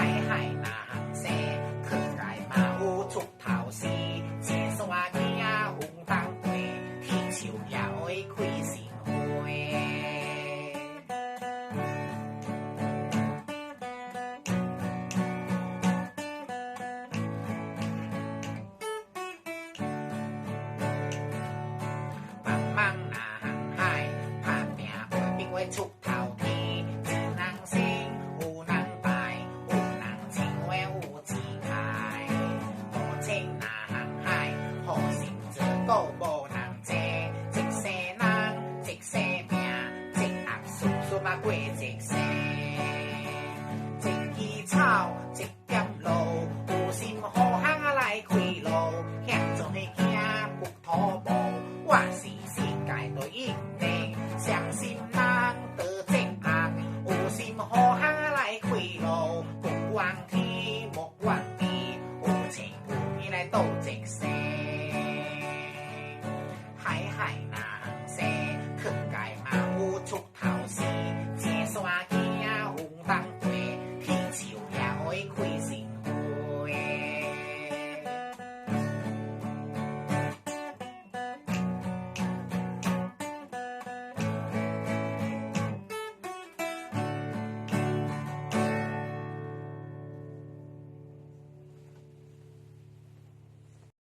嗨嗨嘛鬼食蛇，食雞草，食點路，無心好漢啊來開路，吃咗你驚木頭步，我是世界第一名，相信人得正行，無心好。